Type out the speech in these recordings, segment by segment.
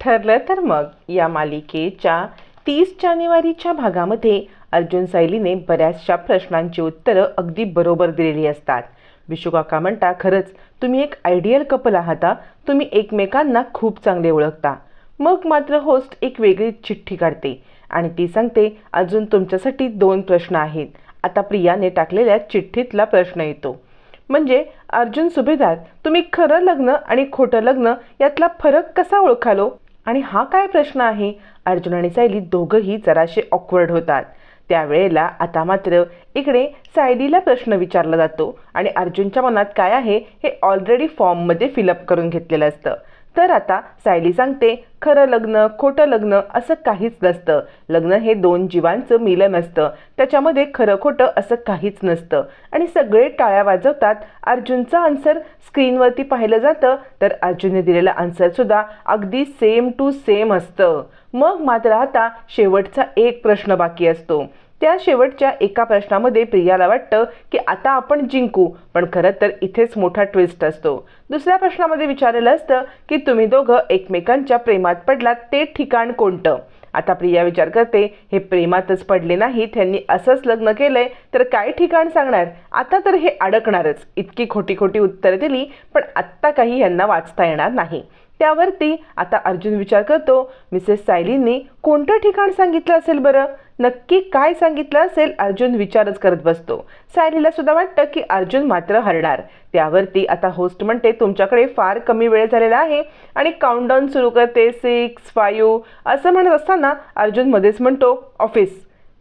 ठरलं तर मग या मालिकेच्या तीस जानेवारीच्या भागामध्ये अर्जुन सायलीने बऱ्याचशा प्रश्नांची उत्तरं अगदी बरोबर दिलेली असतात. विशुकाका म्हणता खरंच तुम्ही एक आयडियल कपल आहात तुम्ही एकमेकांना खूप चांगले ओळखता. मग मात्र होस्ट एक वेगळी चिठ्ठी काढते आणि ती सांगते अजून तुमच्यासाठी दोन प्रश्न आहेत. आता प्रियाने टाकलेल्या चिठ्ठीतला प्रश्न येतो. म्हणजे अर्जुन सुभेदार तुम्ही खरं लग्न आणि खोटं लग्न यातला फरक कसा ओळखालो? आणि हा काय प्रश्न आहे? अर्जुन आणि सायली दोघंही जराशे ऑकवर्ड होतात. त्यावेळेला आता मात्र इकडे सायलीला प्रश्न विचारला जातो आणि अर्जुनच्या मनात काय आहे हे ऑलरेडी फॉर्ममध्ये फिलअप करून घेतलेलं असतं. तर आता सायली सांगते खरं लग्न खोटं लग्न असं काहीच नसतं. लग्न हे दोन जीवांचं मिलन असतं. त्याच्यामध्ये खरं खोटं असं काहीच नसतं. आणि सगळे टाळ्या वाजवतात. अर्जुनचं आन्सर स्क्रीनवरती पाहिलं जातं. तर अर्जुनने दिलेलं आन्सरसुद्धा अगदी सेम टू सेम असतं. मग मात्र आता शेवटचा एक प्रश्न बाकी असतो. त्या शेवटच्या एका प्रश्नामध्ये प्रियाला वाटतं की आता आपण जिंकू पण खरं तर इथेच मोठा ट्विस्ट असतो. दुसऱ्या प्रश्नामध्ये विचारलेलं असतं की तुम्ही दोघं एकमेकांच्या प्रेमात पडलात ते ठिकाण कोणतं? आता प्रिया विचार करते हे प्रेमातच पडले नाहीत त्यांनी असंच लग्न केलंय तर काय ठिकाण सांगणार? आता तर हे अडकणारच. इतकी खोटी खोटी उत्तरं दिली पण आत्ता काही यांना वाचता येणार नाही. त्यावरती आता अर्जुन विचार करतो मिसेस सायलींनी कोणतं ठिकाण सांगितलं असेल बरं? नक्की काय सांगितलं असेल अर्जुन विचारच करत बसतो. सायलीला सुद्धा वाटतं की अर्जुन मात्र हरणार. त्यावरती आता होस्ट म्हणते तुमच्याकडे फार कमी वेळ झालेला आहे आणि काउंटडाऊन सुरू करते सिक्स फायू असं म्हणत असताना अर्जुन मध्येच म्हणतो ऑफिस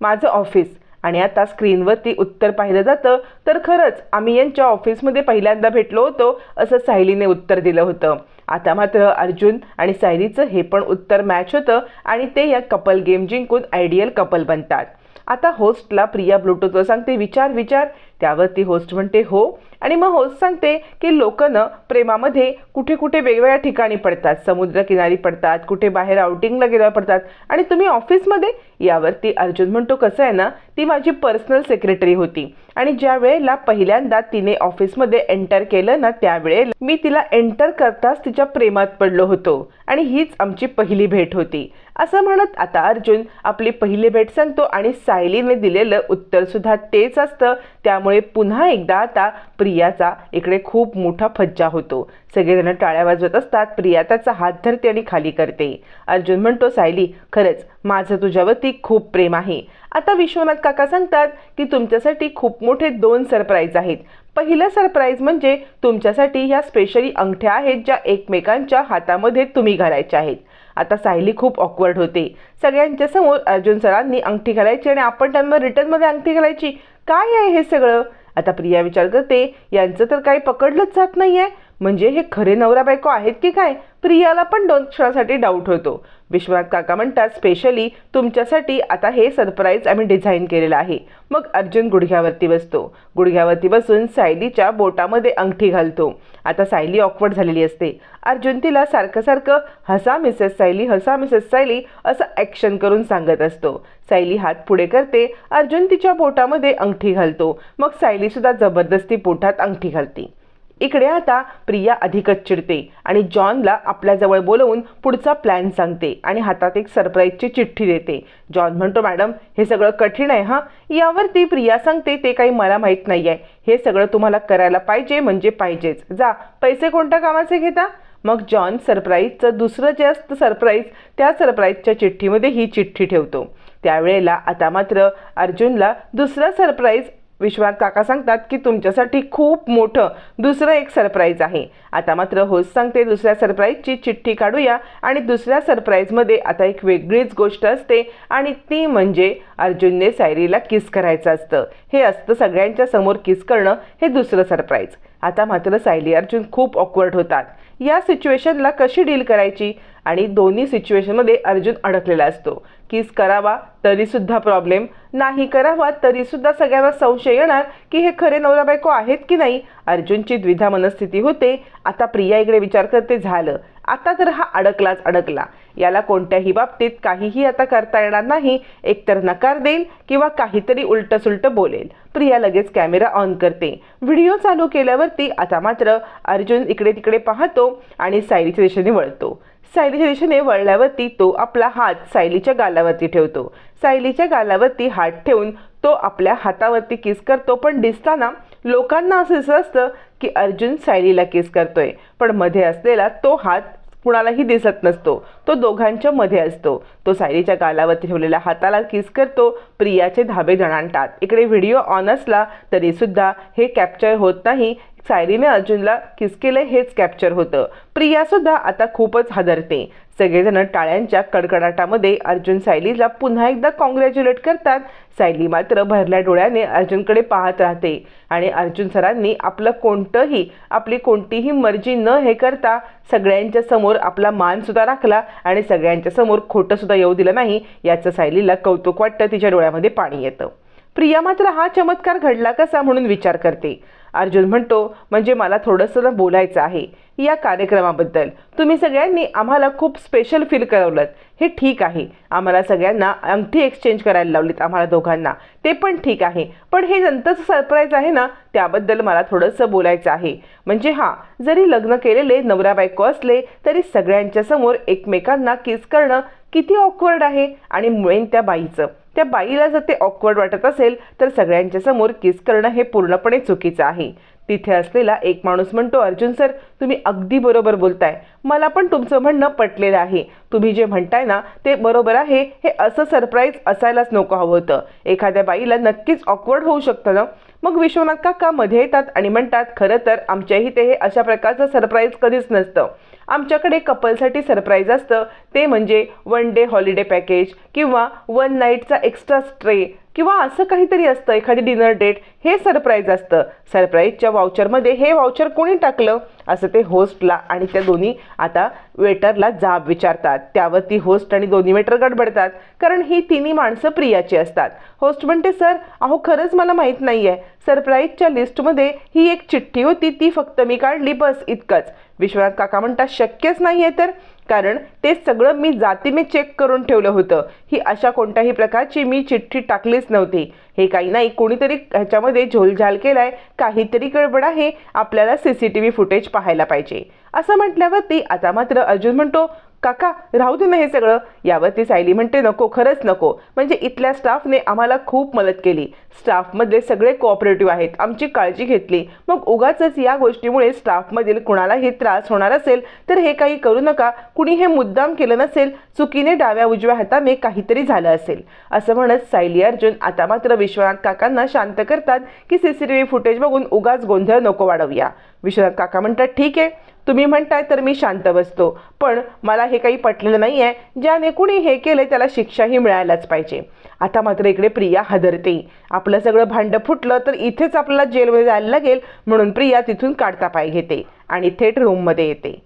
माझं ऑफिस आणि आता स्क्रीनवरती उत्तर पाहिलं जातं तर खरंच आम्ही यांच्या ऑफिसमध्ये पहिल्यांदा भेटलो होतो असं सायलीने उत्तर दिलं होतं. आता मात्र अर्जुन आणि सायरीचं हे पण उत्तर मॅच होतं आणि ते या कपल गेम जिंकून आयडियल कपल बनतात. आता होस्टला प्रिया ब्लूटूथवर सांगते विचार विचार त्यावरती होस्ट म्हणते हो. आणि मग होस्ट सांगते की लोक न प्रेमामध्ये कुठे कुठे वेगवेगळ्या ठिकाणी पडतात समुद्रकिनारी पडतात कुठे बाहेर आउटिंगला गेल्यावर पडतात. आणि तुम्ही ऑफिसमध्ये यावरती अर्जुन म्हणतो कसं आहे ना ती माझी पर्सनल सेक्रेटरी होती. आणि ज्या वेळेला पहिल्यांदा तिने ऑफिसमध्ये एंटर केलं ना त्यावेळेला मी तिला एंटर करताच तिच्या प्रेमात पडलो होतो. आणि हीच आमची पहिली भेट होती. असं म्हणत आता अर्जुन आपली पहिली भेट सांगतो आणि सायलीने दिलेलं उत्तर सुद्धा तेच असतं. त्यामुळे पुन्हा एकदा आता प्रियाचा इकडे खूप मोठा फज्जा होतो. सगळेजण टाळ्या वाजवत असतात प्रिया त्याचा हात धरते आणि खाली करते. अर्जुन म्हणतो सायली खरंच माझं तुझ्यावरती खूप प्रेम आहे. आता विश्वनाथ काका सांगतात की तुमच्यासाठी खूप मोठे दोन सरप्राईज आहेत. पहिलं सरप्राईज म्हणजे तुमच्यासाठी ह्या स्पेशली अंगठ्या आहेत ज्या एकमेकांच्या हातामध्ये तुम्ही घालायच्या आहेत. आता सायली खूप ऑकवर्ड होते. सगळ्यांच्या समोर अर्जुन सरांनी अंगठी घालायची आणि आपण त्यांना रिटर्नमध्ये अंगठी घालायची. काय आहे हे सगळं? आता प्रिया विचार करते यांचं तर काही पकडलंच जात नाही आहे म्हणजे हे खरे नवरा बायको आहेत की काय? प्रियाला पण दोन क्षणासाठी डाऊट होतो. विश्वनाथ काका म्हणतात स्पेशली तुमच्यासाठी आता हे सरप्राईज आम्ही डिझाईन केलेलं आहे. मग अर्जुन गुडघ्यावरती बसतो. गुडघ्यावरती बसून सायलीच्या बोटामध्ये अंगठी घालतो. आता सायली ऑकवर्ड झालेली असते. अर्जुन तिला सारखं सारखं हसा मिसेस सायली हसा मिसेस सायली असं ॲक्शन करून सांगत असतो. सायली हात पुढे करते. अर्जुन तिच्या बोटामध्ये अंगठी घालतो. मग सायलीसुद्धा जबरदस्ती पोटात अंगठी घालते. इकडे आता प्रिया अधिकच चिडते आणि जॉनला आपल्याजवळ बोलवून पुढचा प्लॅन सांगते आणि हातात एक सरप्राईजची चिठ्ठी देते. जॉन म्हणतो मॅडम हे सगळं कठीण आहे हां? यावरती प्रिया सांगते ते काही मला माहीत नाही आहे हे सगळं तुम्हाला करायला पाहिजे म्हणजे पाहिजेच. जा पैसे कोणत्या कामाचे घेता? मग जॉन सरप्राईजचं दुसरं जे असतं सरप्राईज त्या सरप्राईजच्या चिठ्ठीमध्ये ही चिठ्ठी ठेवतो. त्यावेळेला आता मात्र अर्जुनला दुसरा सरप्राईज विश्वात काका सांगतात की तुमच्यासाठी खूप मोठं दुसरं एक सरप्राईज आहे. आता मात्र होस सांगते दुसऱ्या सरप्राईजची चिठ्ठी काढूया आणि दुसऱ्या सरप्राईजमध्ये आता एक वेगळीच गोष्ट असते आणि ती म्हणजे अर्जुनने सायरीला किस करायचं असतं. हे असतं सगळ्यांच्या समोर किस करणं हे दुसरं सरप्राईज आता मात्र सायली अर्जुन खूप ऑकवर्ड होतात. या सिच्युएशनला कशी डील करायची? आणि दोन्ही सिच्युएशनमध्ये अर्जुन अडकलेला असतो. किस करावा तरीसुद्धा प्रॉब्लेम. नाही करावा तरीसुद्धा सगळ्यांना संशय येणार की हे खरे नवरा बायको आहेत की नाही? अर्जुनची द्विधा मनस्थिती होते. आता प्रिया इकडे विचार करते झालं. आता तर हा अडकलाच अडकला. याला कोणत्याही बाबतीत काहीही आता करता येणार नाही. एकतर नकार देईल किंवा काहीतरी उलटं सुलटं बोलेल. प्रिया लगेच कॅमेरा ऑन करते. व्हिडिओ चालू केल्यावरती आता मात्र अर्जुन इकडे तिकडे पाहतो आणि सायलीच्या दिशेने वळतो. सायलीच्या दिशेने वळल्यावरती तो आपला हात सायलीच्या गालावरती ठेवतो. सायलीच्या गालावरती हात ठेवून तो आपल्या हातावरती किस करतो पण दिसताना लोकांना असं दिसत असतं की अर्जुन सायलीला किस करतोय. पण मध्ये असलेला तो हात कुणालाही दिसत नसतो. तो दोघांच्या मध्ये असतो. तो सायलीच्या गालावर ठेवलेल्या हाताला किस करतो प्रियाचे धाबे जणांतात. इकडे व्हिडिओ ऑन असला तरी सुद्धा हे कॅप्चर होत नाही. सायलीने अर्जुनला किस केलं हेच कॅप्चर होतं. प्रियासुद्धा आता खूपच हादरते. सगळेजण टाळ्यांच्या कडकडाटामध्ये अर्जुन सायलीला पुन्हा एकदा कॉंग्रॅच्युलेट करतात. सायली मात्र भरल्या डोळ्याने अर्जुनकडे पाहत राहते. आणि अर्जुन सरांनी आपलं कोणतंही आपली कोणतीही मर्जी न हे करता सगळ्यांच्या समोर आपला मान सुद्धा राखला आणि सगळ्यांच्या समोर खोटं सुद्धा येऊ दिलं नाही याचं सायलीला कौतुक वाटतं. तिच्या डोळ्यामध्ये पाणी येतं. प्रिया मात्र हा चमत्कार घडला कसा म्हणून विचार करते. अर्जुन म्हणतो म्हणजे मला थोडंसं बोलायचं आहे. या कार्यक्रमाबद्दल. तुम्ही सगळ्यांनी आम्हाला खूप स्पेशल फील करवलं हे ठीक आहे. आम्हाला सगळ्यांना अंगठी एक्सचेंज करायला लावलीत आम्हाला दोघांना. ते पण ठीक आहे. पण हे नंतरचं सरप्राईज आहे ना त्याबद्दल मला थोडंसं बोलायचं आहे. म्हणजे हां जरी लग्न केलेले नवरा बायको असले तरी सगळ्यांच्या समोर एकमेकांना किस करणं किती ऑकवर्ड आहे. आणि मुळेन त्या बाईचं. त्या बाईला जर ते ऑकवर्ड वाटत असेल तर सगळ्यांच्या समोर किस करणं हे पूर्णपणे चुकीचं आहे. तिथे असलेला एक माणूस म्हणतो अर्जुन सर तुम्ही अगदी बरोबर बोलताय. मला पण तुमचं म्हणणं पटलेलं आहे. तुम्ही जे म्हणताय ना ते बरोबर आहे. हे असं सरप्राईज असायलाच नको हवं होतं. एखाद्या बाईला नक्कीच ऑकवर्ड होऊ शकतं ना. मग विश्वनाथ काका मध्ये येतात आणि म्हणतात खरं तर आमच्या इथे हे अशा प्रकारचं सरप्राईज कधीच नसतं. आमच्याकडे कपलसाठी सरप्राईज असतं. ते म्हणजे वन डे हॉलिडे पॅकेज किंवा वन नाईटचा एक्स्ट्रा स्ट्रे किंवा असं काहीतरी असतं एखादी डिनर डेट हे सरप्राईज असतं. सरप्राईजच्या वाउचरमध्ये हे वाउचर कोणी टाकलं? असं ते होस्टला आणि त्या दोन्ही आता वेटरला जाब विचारतात. त्यावर ती होस्ट आणि दोन्ही वेटर गडबडतात. कारण ही तिन्ही माणसं प्रियाची असतात. होस्ट म्हणते सर अहो खरंच मला माहीत नाही आहे सरप्राईजच्या लिस्टमध्ये ही एक चिठ्ठी होती. ती फक्त मी काढली. बस इतकंच. विश्वनाथ काका म्हणतात शक्यच नाही आहे तर कारण ते सगळं मी जातीने चेक करून ठेवलं होतं. ही अशा कोणत्याही प्रकारची मी चिठ्ठी टाकलीच नव्हती. हे काही नाही कोणीतरी ह्याच्यामध्ये झोलझाल केलाय काहीतरी गडबड आहे आपल्याला C C T V footage पाहायला पाहिजे. असं म्हटल्यावरती आता मात्र अर्जुन म्हणतो काका राहू दे ना हे सगळं. यावरती सायली म्हणते नको खरंच नको. म्हणजे इथल्या स्टाफने आम्हाला खूप मदत केली. स्टाफमधले सगळे कोऑपरेटिव्ह आहेत. आमची काळजी घेतली. मग उगाच या गोष्टीमुळे स्टाफमधील कुणालाही त्रास होणार असेल तर हे काही करू नका. कुणी हे मुद्दाम केलं नसेल चुकीने डाव्या उजव्या हाताने काहीतरी झालं असेल. असं म्हणत सायली अर्जुन आता मात्र विश्वनाथ काकांना शांत करतात की सीसीटीव्ही फुटेज बघून उगाच गोंधळ नको वाढवूया. विश्वनाथ काका म्हणतात ठीक आहे. तुम्ही म्हणताय तर मी शांत बसतो. पण मला हे काही पटलेलं नाही आहे ज्याने कुणी हे केलं त्याला शिक्षाही मिळायलाच पाहिजे. आता मात्र इकडे प्रिया हदरते. आपलं सगळं भांडं फुटलं तर इथेच आपल्याला जेलमध्ये जायला लागेल म्हणून प्रिया तिथून काढता पाय घेते आणि थेट रूममध्ये येते.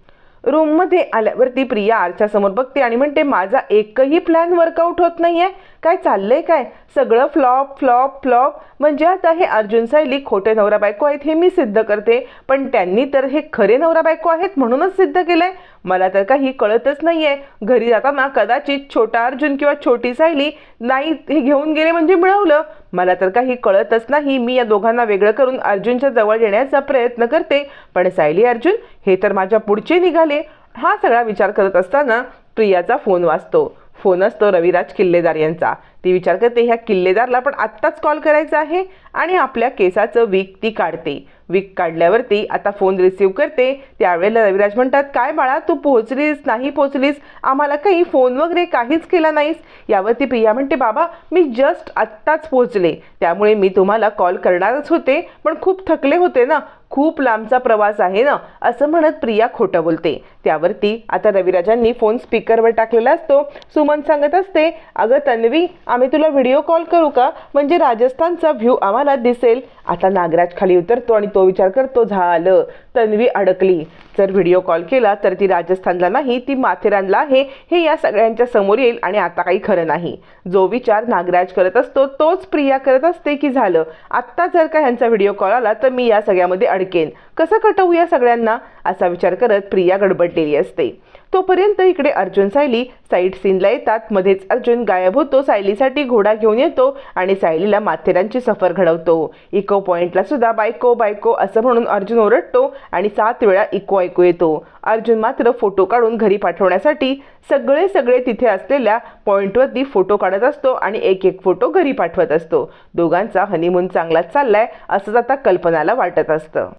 रूममध्ये आल्यावरती प्रिया आरच्यासमोर बघते आणि म्हणते माझा एकही प्लॅन वर्कआउट होत नाही आहे काय चाललंय काय? सगळं फ्लॉप फ्लॉप फ्लॉप. म्हणजे आता हे अर्जुन सायली खोटे नवरा बायको आहेत हे मी सिद्ध करते. पण त्यांनी तर हे खरे नवरा बायको आहेत म्हणूनच सिद्ध केलंय. मला तर काही कळतच नाही आहे घरी जाताना कदाचित छोटा अर्जुन किंवा छोटी सायली नाही हे घेऊन गेले म्हणजे मिळवलं. मला तर काही कळतच नाही. मी या दोघांना वेगळं करून अर्जुनच्या जवळ येण्याचा प्रयत्न करते. पण सायली अर्जुन हे तर माझ्या पुढचे निघाले. हा सगळा विचार करत असताना प्रियाचा फोन वाजतो. फोन असतो रविराज किल्लेदार यांचा. ती विचार करते ह्या किल्लेदारला पण आत्ताच कॉल करायचा आहे? आणि आपल्या केसाचं वीक ती काढते. वीक काढल्यावरती आता फोन रिसीव्ह करते. त्यावेळेला रविराज म्हणतात काय बाळा तू पोहोचलीस? नाही पोहोचलीस? आम्हाला काही फोन वगैरे काहीच केला नाहीस. यावरती प्रिया म्हणते बाबा मी जस्ट आत्ताच पोहोचले. त्यामुळे मी तुम्हाला कॉल करणारच होते पण खूप थकले होते ना. खूप लांबचा प्रवास आहे ना असं म्हणत प्रिया खोटं बोलते. त्यावरती आता रविराजांनी फोन स्पीकरवर टाकलेला असतो. सुमन सांगत असते अगं तन्वी आम्ही तुला व्हिडिओ कॉल करू का? म्हणजे राजस्थानचा व्ह्यू आम्हाला दिसेल. आता नागराज खाली उतरतो आणि तो विचार करतो झालं. तन्वी अडकली. जर व्हिडिओ कॉल केला तर ती राजस्थानला नाही ती माथेरानला आहे. हे या सगळ्यांच्या समोर येईल आणि आता काही खरं नाही. जो विचार नागराज करत असतो तोच प्रिया करत असते की झालं. आत्ता जर का ह्यांचा व्हिडिओ कॉल आला तर मी या सगळ्यामध्ये अडकेन. कसं कटवू या सगळ्यांना? असा विचार करत प्रिया गडबडलेली असते. तोपर्यंत इकडे अर्जुन सायली साईट सीनला येतात. मध्येच अर्जुन गायब होतो. सायलीसाठी घोडा घेऊन येतो आणि सायलीला माथेरानची सफर घडवतो. इको पॉइंटला सुद्धा बायको बायको असं म्हणून अर्जुन ओरडतो आणि सात वेळा इको ऐकू येतो. अर्जुन मात्र फोटो काढून घरी पाठवण्यासाठी सगळे सगळे तिथे असलेल्या पॉइंटवरती फोटो काढत असतो आणि एक एक फोटो घरी पाठवत असतो. दोघांचा हनीमून चांगलाच चाललाय असंच आता कल्पनाला वाटत असतं.